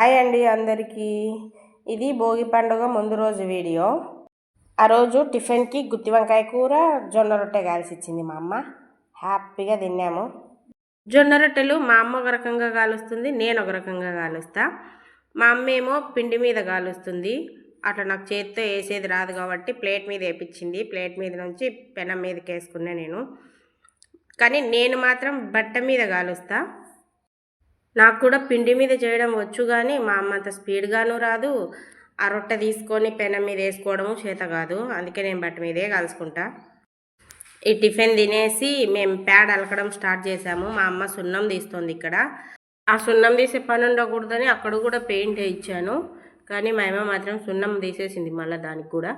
Hi అండి అందరికీ. ఇది భోగి పండుగ ముందు రోజు వీడియో. ఆ రోజు టిఫిన్కి గుత్తి వంకాయ కూర జొన్న రొట్టె కాల్సి ఇచ్చింది మా అమ్మ. హ్యాపీగా తిన్నాము. జొన్న రొట్టెలు మా అమ్మ ఒక రకంగా కాలుస్తుంది నేను ఒక రకంగా కాలుస్తా మా అమ్మ ఏమో పిండి మీద కాలుస్తుంది అట్లా నాకు చేతితో వేసేది రాదు కాబట్టి ప్లేట్ మీద వేపించింది ప్లేట్ మీద నుంచి పెనం మీదకి వేసుకున్నా నేను. కానీ నేను మాత్రం బట్ట మీద కాలుస్తా నాకు కూడా పిండి మీద చేయడం వచ్చు కానీ మా అమ్మ అంత స్పీడ్గాను రాదు. ఆ రొట్టె తీసుకొని పెనం మీద వేసుకోవడము చేత కాదు. అందుకే నేను బట్ట మీదే కలుసుకుంటా ఈ టిఫిన్ తినేసి మేము ప్యాడ్ అలకడం స్టార్ట్ చేసాము. మా అమ్మ సున్నం తీస్తుంది ఇక్కడ. ఆ సున్నం తీసే పని ఉండకూడదని అక్కడ కూడా పెయింట్ ఇచ్చాను. కానీ మా అమ్మ మాత్రం సున్నం తీసేసింది మళ్ళీ దానికి కూడా.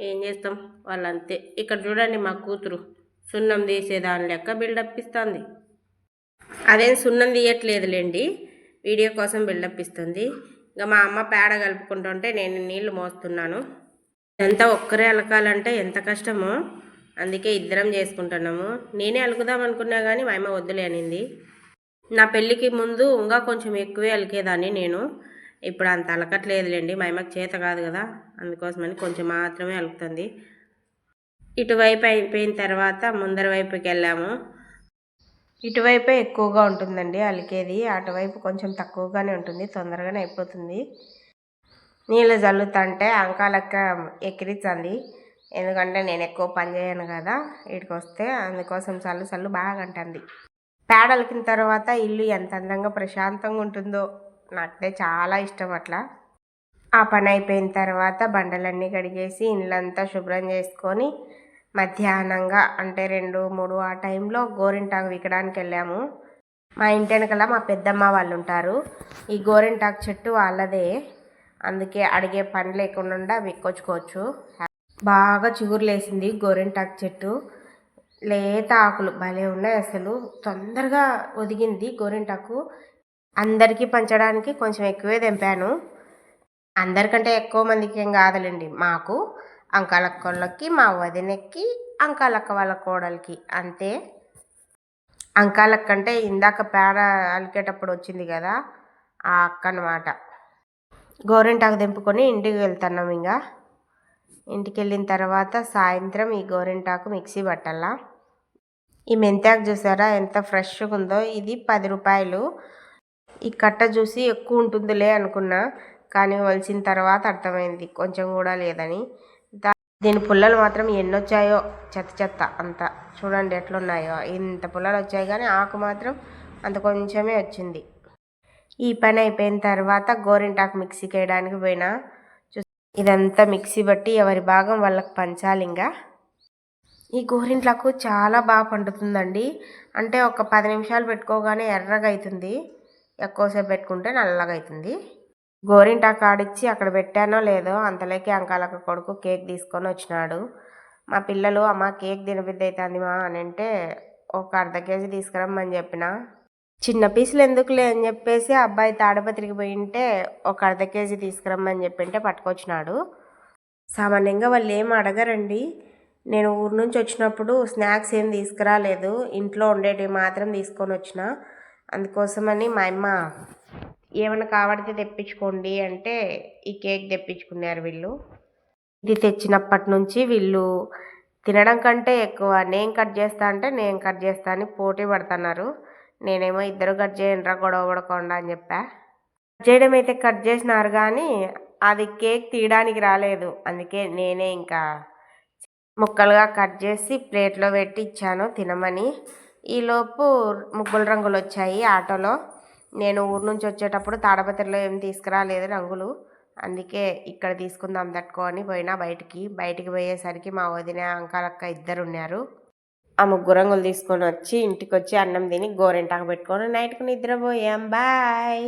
ఏం చేస్తాం? వాళ్ళంతే. ఇక్కడ చూడండి మా కూతురు సున్నం తీసే దాని లెక్క బిల్డప్ ఇస్తుంది. అదేం సున్నం తీయట్లేదులేండి. వీడియో కోసం బిల్డప్ ఇస్తుంది. ఇంకా మా అమ్మ పేడ కలుపుకుంటుంటే నేను నీళ్ళు మోస్తున్నాను. ఇదంతా ఒక్కరే అలకాలంటే ఎంత కష్టమో. అందుకే ఇద్దరం చేసుకుంటున్నాము. నేనే అలుకుదాం అనుకున్నా కానీ మా అమ్మ వద్దులే అనింది. నా పెళ్ళికి ముందు ఇంకా కొంచెం ఎక్కువే అలికేదాన్ని నేను. ఇప్పుడు అంత అలకట్లేదులేండి. మా అమ్మకి చేత కాదు కదా. అందుకోసమని కొంచెం మాత్రమే అలుకుతుంది. ఇటువైపు అయిపోయిన తర్వాత ముందర వైపుకి వెళ్ళాము. ఇటువైపే ఎక్కువగా ఉంటుందండి అలికేది. అటువైపు కొంచెం తక్కువగానే ఉంటుంది. తొందరగానే అయిపోతుంది. నీళ్ళు జల్లుతంటే అంకాలక్క ఎక్కిరించండి ఎందుకంటే నేను ఎక్కువ పని చేయను కదా వీటికి వస్తే అందుకోసం చల్లు చల్లు బాగా అంటుంది. పేడలకిన తర్వాత ఇల్లు ఎంత అందంగా ప్రశాంతంగా ఉంటుందో నాకైతే చాలా ఇష్టం అట్లా. ఆ పని అయిపోయిన తర్వాత బండలన్నీ కడిగేసి ఇల్లంతా శుభ్రం చేసుకొని మధ్యాహ్నంగా అంటే రెండు మూడు ఆ టైంలో గోరింటాకు వికడానికి వెళ్ళాము. మా ఇంటి వెనకాల మా పెద్దమ్మ వాళ్ళు ఉంటారు ఈ గోరింటాకు చెట్టు వాళ్ళదే. అందుకే అడిగే పని లేకుండా విక్కొచ్చుకోవచ్చు. బాగా చిగురులేసింది గోరింటాకు చెట్టు. లేత ఆకులు భలే ఉన్నాయి అసలు. తొందరగా ఒదిగింది గోరింటాకు. అందరికీ పంచడానికి కొంచెం ఎక్కువే తెంపాను. అందరికంటే ఎక్కువ మందికి ఏం కాదులేండి మాకు. అంకాలక్కోళ్ళకి మా వదినకి అంకాలక్క వాళ్ళ కోడలికి. అంతే. అంకాలక్క అంటే ఇందాక పేడ అలికేటప్పుడు వచ్చింది కదా ఆ అక్క అనమాట గోరింటాకు దింపుకొని ఇంటికి వెళ్తున్నాం ఇంకా ఇంటికి వెళ్ళిన తర్వాత సాయంత్రం ఈ గోరింటాకు మిక్సీ పట్టాలా ఈ మెంతాకు చూసారా ఎంత ఫ్రెష్గా ఉందో. ఇది పది రూపాయలు. ఈ కట్ట చూసి ఎక్కువ ఉంటుందిలే అనుకున్నా కానీ వలిసిన తర్వాత అర్థమైంది. కొంచెం కూడా లేదని. దీని పుల్లలు మాత్రం ఎన్నొచ్చాయో చెత్త చెత్త అంత. చూడండి ఎట్లున్నాయో. ఇంత పుల్లలు వచ్చాయి కానీ ఆకు మాత్రం అంత కొంచెమే వచ్చింది. ఈ పని అయిపోయిన తర్వాత గోరింటాకు మిక్సీకి వేయడానికి పోయినా. ఇదంతా మిక్సీ బట్టి ఎవరి భాగం వాళ్ళకి పంచాలి ఇంకా ఈ గోరింట్లకు చాలా బాగా పండుతుందండి. అంటే ఒక పది నిమిషాలు పెట్టుకోగానే ఎర్రగా అవుతుంది ఎక్కువసేపు పెట్టుకుంటే నల్లగా అవుతుంది గోరింట కాడిచ్చి అక్కడ పెట్టానో లేదో అంతలోకి అంకాలక్క కొడుకు కేక్ తీసుకొని వచ్చినాడు. మా పిల్లలు అమ్మ కేక్ తినబుద్ధి అవుతుంది మా అని అంటే ఒక అర్ధ కేజీ తీసుకురమ్మని చెప్పిన. చిన్న పీసులు ఎందుకులే? అని చెప్పేసి అబ్బాయి తాడపత్రికి పోయింటే ఒక అర్ధ కేజీ తీసుకురమ్మని చెప్పింటే పట్టుకొచ్చినాడు. సామాన్యంగా వాళ్ళు ఏం అడగరండి. నేను ఊరు నుంచి వచ్చినప్పుడు స్నాక్స్ ఏం తీసుకురాలేదు. ఇంట్లో ఉండేటివి మాత్రం తీసుకొని వచ్చిన. అందుకోసమని మా అమ్మ ఏమైనా కావడితే తెప్పించుకోండి అంటే ఈ కేక్ తెప్పించుకున్నారు వీళ్ళు. ఇది తెచ్చినప్పటి నుంచి వీళ్ళు తినడం కంటే ఎక్కువ నేను కట్ చేస్తా అంటే నేను కట్ చేస్తా అని పోటీ పడుతున్నారు. నేనేమో ఇద్దరు కట్ చేయండిరా గొడవ పడకుండా అని చెప్పా. కట్ చేయడం అయితే కట్ చేసినారు కానీ అది కేక్ తీయడానికి రాలేదు. అందుకే నేనే ఇంకా ముక్కలుగా కట్ చేసి ప్లేట్లో పెట్టి ఇచ్చాను తినమని. ఈలోపు ముగ్గుల రంగులు వచ్చాయి ఆటోలో. నేను ఊరు నుంచి వచ్చేటప్పుడు తాడపత్రిలో ఏం తీసుకురాలేదు రంగులు. అందుకే ఇక్కడ తీసుకుందాం తట్టుకో అని పోయినా బయటికి. బయటికి పోయేసరికి మా వదిన అంకాలక్క ఇద్దరు ఉన్నారు. ఆ ముగ్గు రంగులు తీసుకొని వచ్చి ఇంటికి వచ్చి అన్నం తిని గోరెంటాకు పెట్టుకొని నైట్కు నిద్రపోయాం. బాయ్.